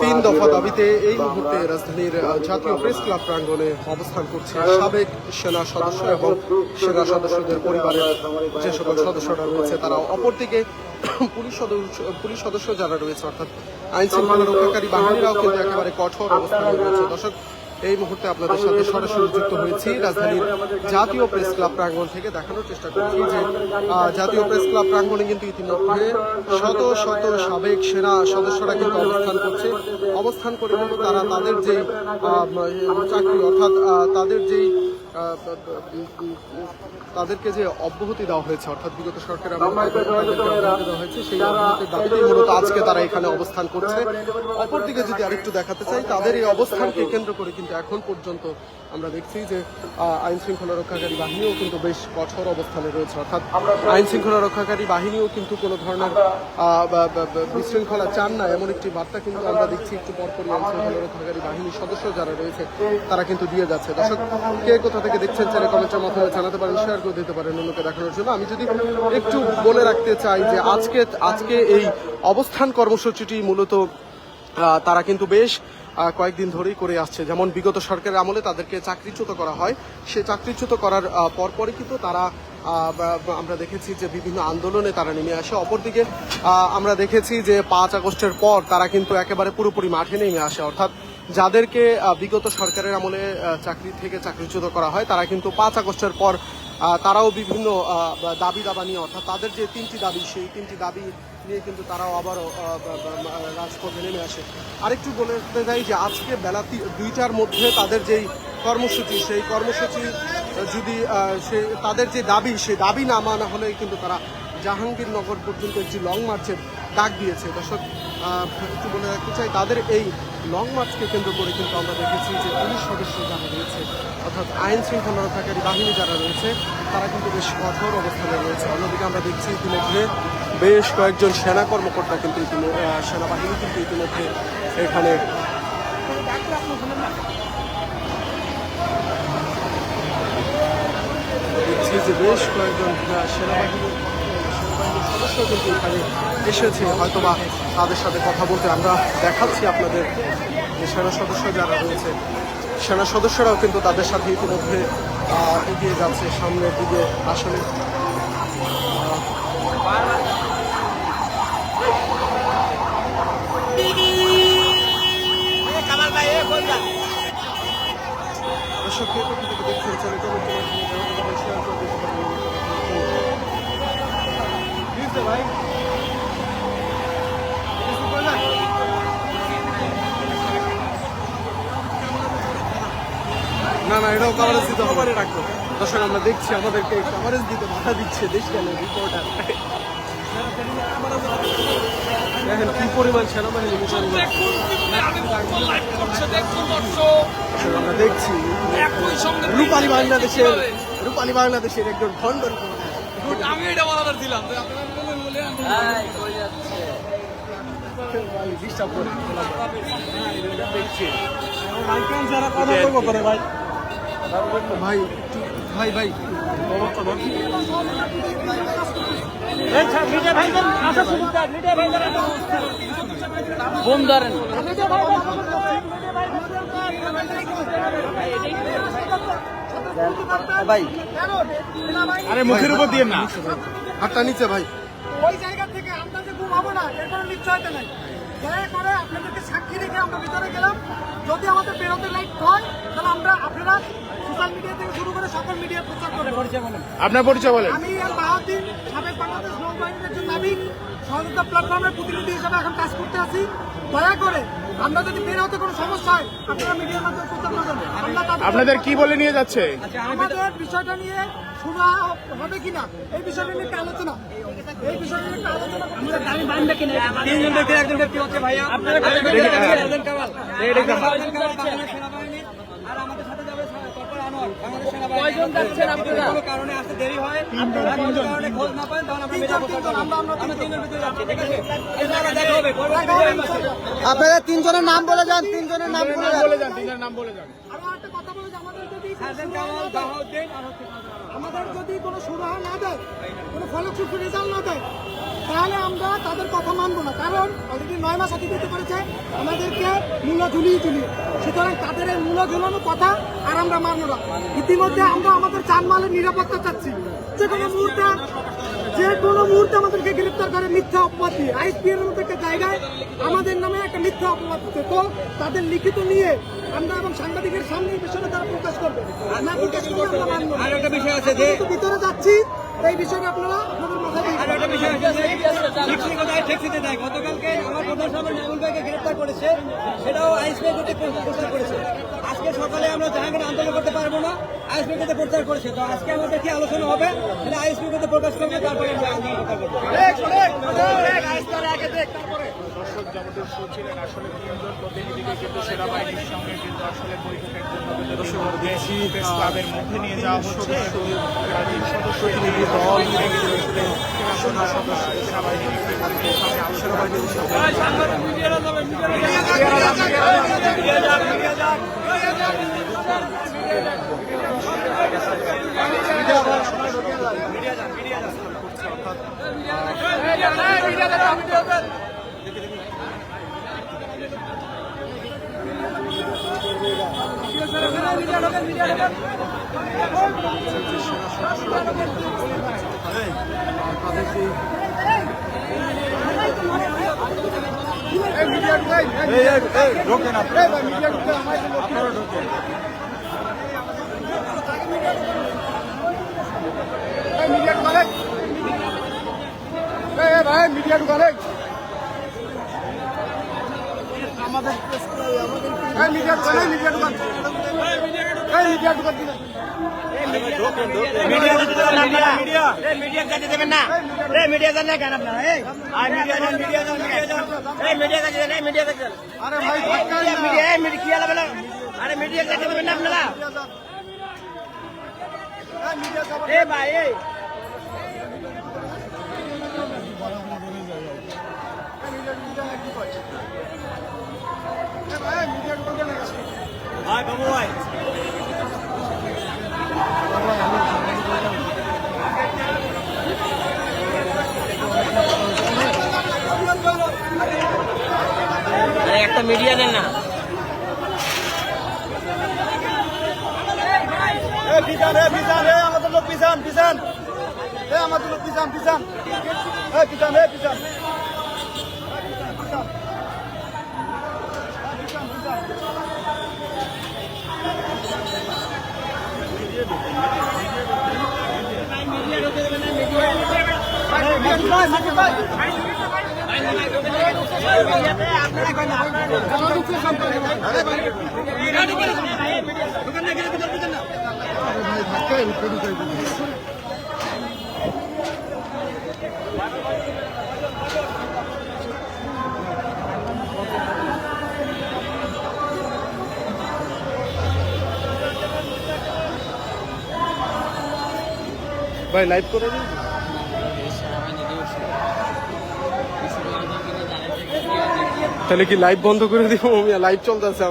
তিন দফা দাবিতে এই মুহূর্তে রাজধানীর জাতীয় প্রেস ক্লাব প্রাঙ্গনে অবস্থান করছে সাবেক সেনা সদস্য এবং সেনা সদস্যদের পরিবারের যে সকল সদস্যরা রয়েছে তারা অপরদিকে পুলিশ সদস্য পুলিশ সদস্য যারা রয়েছে অর্থাৎ আইন শৃঙ্খলা রক্ষাকারী বাহিনীরাও কিন্তু একেবারে কঠোর অবস্থানে রয়েছে। দর্শক এই মুহূর্তে আপনাদের সাথে সরাসরি যুক্ত হয়েছি। রাজধানীর জাতীয় প্রেস ক্লাব প্রাঙ্গণ থেকে দেখানোর চেষ্টা করছি যে জাতীয় প্রেস ক্লাব প্রাঙ্গণে কিন্তু ইতিমধ্যে শত শত সাবেক সেনা সদস্যরা কিন্তু অবস্থান করছে। অবস্থান করে কিন্তু তারা তাদের যে চাকরি অর্থাৎ তাদের যেই তাদেরকে যে অব্যাহতি দেওয়া হয়েছে অর্থাৎ বিগত সরকারের আমলে দেওয়া হয়েছে সেই অব্যাহতির দাবিতেই মূলত আজকে তারা এখানে অবস্থান করছে। অপরদিকে যদি আরেকটু দেখাতে চাই তাদের এই অবস্থানকে কেন্দ্র করে কিন্তু এখন পর্যন্ত আমরা দেখছি যে আইন শৃঙ্খলা রক্ষাকারী বাহিনীও কিন্তু বেশ কঠোর অবস্থানে রয়েছে। অর্থাৎ আইন শৃঙ্খলা রক্ষাকারী বাহিনীও কিন্তু কোনো ধরনের বিশৃঙ্খলা চান না এমন একটি বার্তা কিন্তু আমরা দেখছি একটু পরপরই আইন শৃঙ্খলা রক্ষাকারী বাহিনীর সদস্য যারা রয়েছে তারা কিন্তু দিয়ে যাচ্ছে। দর্শক কে কোথা থেকে দেখছেন চ্যানেল কমেন্টের মাধ্যমে জানাতে পারেন শেয়ার করে দিতে পারেন অন্যকে দেখানোর জন্য। আমি যদি একটু বলে রাখতে চাই যে আজকে আজকে এই অবস্থান কর্মসূচিটি মূলত তারা কিন্তু বেশ কয়েকদিন ধরেই করে আসছে। যেমন বিগত সরকারের আমলে তাদেরকে চাকরিচ্যুত করা হয়। সে চাকরিচ্যুত করার পরপরই কিন্তু তারা আমরা দেখেছি যে বিভিন্ন আন্দোলনে তারা নেমে আসে। অপরদিকে আমরা দেখেছি যে পাঁচ আগস্টের পর তারা কিন্তু একেবারে পুরোপুরি মাঠে নেমে আসে। অর্থাৎ যাদেরকে বিগত সরকারের আমলে চাকরি থেকে চাকরিচ্যুত করা হয়, তারা কিন্তু পাঁচ আগস্টের পর তারাও বিভিন্ন দাবি দাবা নিয়ে, অর্থাৎ তাদের যে তিনটি দাবি, সেই তিনটি দাবি নিয়ে কিন্তু তারাও আবারও রাজপথে নেমে আসে। আরেকটু বলে দিতে চাই যে, আজকে বেলা দুইটার মধ্যে তাদের যেই কর্মসূচি, সেই কর্মসূচি, যদি সে, তাদের যে দাবি সেই দাবি না মানা হলে কিন্তু তারা জাহাঙ্গীরনগর পর্যন্ত একটি লং মার্চের ডাক দিয়েছে। দর্শক একটু বলে রাখতে চাই, তাদের এই লং মার্চকে কেন্দ্র করে কিন্তু আমরা দেখেছি যে পুলিশ সদস্য যারা রয়েছে, অর্থাৎ আইন শৃঙ্খলা রক্ষাকারী বাহিনী যারা রয়েছে, তারা কিন্তু বেশ কঠোর অবস্থানে রয়েছে। অন্যদিকে আমরা দেখছি ইতিমধ্যে বেশ কয়েকজন সেনা কর্মকর্তা কিন্তু সেনাবাহিনী কিন্তু ইতিমধ্যে এখানে দেখছি যে বেশ কয়েকজন সেনাবাহিনী সদস্য কিন্তু এখানে এসেছে, হয়তোবা তাদের সাথে কথা বলতে আমরা দেখাচ্ছি আপনাদের যে সেনা সদস্য যারা রয়েছে। সেনা সদস্যরাও কিন্তু তাদের সাথে ইতিমধ্যে এগিয়ে যাচ্ছে, সামনের দিকে আসলে দর্শক কে কোথা থেকে দেখছেন চ্যানেলটা আমাকে মাধ্যমে শেয়ার করে দিতে পারেন প্লিজ ভাই। না না এটাও কভারেজ দিতে হবে। রাখব দর্শক আমরা দেখছি আমাদেরকে। কভারেজ দিতে বাধা দিচ্ছে দেশ কেন রিপোর্টার দেখেন কি পরিমাণ সেনাবাহিনী আমরা দেখছি। রূপালী বাংলাদেশের রূপালী বাংলাদেশের একজন খন্ড আমি এটা বলার ভাই ভাই ভাই ভাই বোম ধরেন ভাই আরে মুখের উপর দিয়ে না। হাতটা নিচে ভাই। ওই জায়গা থেকে আমরা যে গুম হব না এর কোনো নিশ্চয়তা নেই। দয়া করে আপনাদেরকে সাক্ষী রেখে আমরা ভিতরে গেলাম। যদি আমাদের বেরোতে লাইট হয় তাহলে আমরা আপনারা সোশ্যাল মিডিয়া থেকে শুরু করে সকল মিডিয়া প্রচার করে পরিচয় বলেন আপনার পরিচয় বলেন। আমি আর সাবেক বাংলাদেশ নৌবাহিনীর একজন নাবিক সহযোগিতা প্ল্যাটফর্মের প্রতিনিধি হিসেবে এখন কাজ করতে আছি। দয়া করে আমরা যদি বের হতে কোনো সমস্যা হয় আপনারা মিডিয়ার মাধ্যমে প্রচার করবেন আপনাদের কি বলে নিয়ে যাচ্ছে? আমাদের বিষয়টা নিয়ে শোনা হবে কিনা? এই বিষয়টা নিয়ে একটা আলোচনা। এই বিষয়টা নিয়ে একটা আলোচনা আমরা গাড়ি বাঁধবে কিনা? তিনজন ব্যক্তি একজন ব্যক্তি হচ্ছে ভাইয়া। আপনারা একজন কামাল। আর আমাদের সাথে যাবে তারপর আনোয়ার বাংলাদেশ সেনাবাহিনী কয়জন যাচ্ছেন আপনারা? কোনো কারণে আসতে দেরি হয়। আপনারা কোনো কারণে খোঁজ না পান তখন আমরা মিডিয়া প্রচার আমরা আমরা তিনজন ভিতরে যাচ্ছি ঠিক আছে এছাড়া দেখা হবে আপনারা তিনজনের নাম বলে যান তিনজনের নাম বলে যান। তিনজনের নাম বলে যান আরও একটা কথা বলে আমাদের যদি আমাদের যদি কোনো সুরাহা না দেয় কোনো ফলপ্রসূ রেজাল্ট না দেয় তাহলে আমরা তাদের কথা মানবো না। কারণ অলরেডি নয় মাস অতিবাহিত করেছে আমাদেরকে মূল্য ঝুলিয়ে ঝুলিয়ে সুতরাং তাদের এই মূল্য ঝুলানো কথা আর আমরা মানবো না। ইতিমধ্যে আমরা আমাদের চানমালের নিরাপত্তা চাচ্ছি। যে কোনো মুহূর্তে যে কোনো মুহূর্তে আমাদেরকে গ্রেপ্তার করে মিথ্যা অপবাদ দিয়ে। আইসপি এর মতো একটা জায়গায় আমাদের নামে একটা মিথ্যা অপবাদ তো তাদের লিখিত নিয়ে আমরা এবং সাংবাদিকের সামনে এই বিষয়টা তারা প্রকাশ করবে। না প্রকাশ করবে আমরা মানবো না। আর একটা বিষয় আছে যে ভিতরে যাচ্ছি এই বিষয়টা আপনারা আপনাদের মাথায় একটা বিষয় কোথায় দেয়। গতকালকে আমার প্রধান সাহেব নাইমুল ভাইকে গ্রেপ্তার করেছে। সেটাও আইসপি করতে প্রচার করেছে। আজকে সকালে আমরা জাহাঙ্গীর আন্দোলন করতে পারব না আইসপি করতে প্রচার করেছে। তো আজকে আমাদের কি আলোচনা হবে? সেটা আইসপি করতে প্রকাশ করবে তারপরে আমরা আন্দোলন করতে পারব। দর্শক যাবতীয় শো আসলে তিনজন প্রতিনিধিকে কিন্তু সেনাবাহিনীর সঙ্গে কিন্তু আসলে বৈঠকের জন্য দর্শক প্রেস ক্লাবের মধ্যে নিয়ে যাওয়া হচ্ছে। প্রতিনিধি দল সেনা সদস্য সেনাবাহিনীর একটি মন্ত্রীর সামনে সেনাবাহিনীর সামনে তাদেরকে মিডিয়া কাছে দেবেন না এই মিডিয়া জানে কেন আপনারা এই মিডিয়া জান মিডিয়া জান media media media media media media না ভাই এই ভাই বাবু ভাই একটা মিডিয়া দেন না। পিছান হে পিছান হে আমাদের লোক পিছান পিছান হে আমাদের লোক পিছান পিছান হে পিছান হে পিছান ভাই লাইভ করে দিন তাহলে কি লাইভ বন্ধ করে দিব? লাইভ চলতেছে।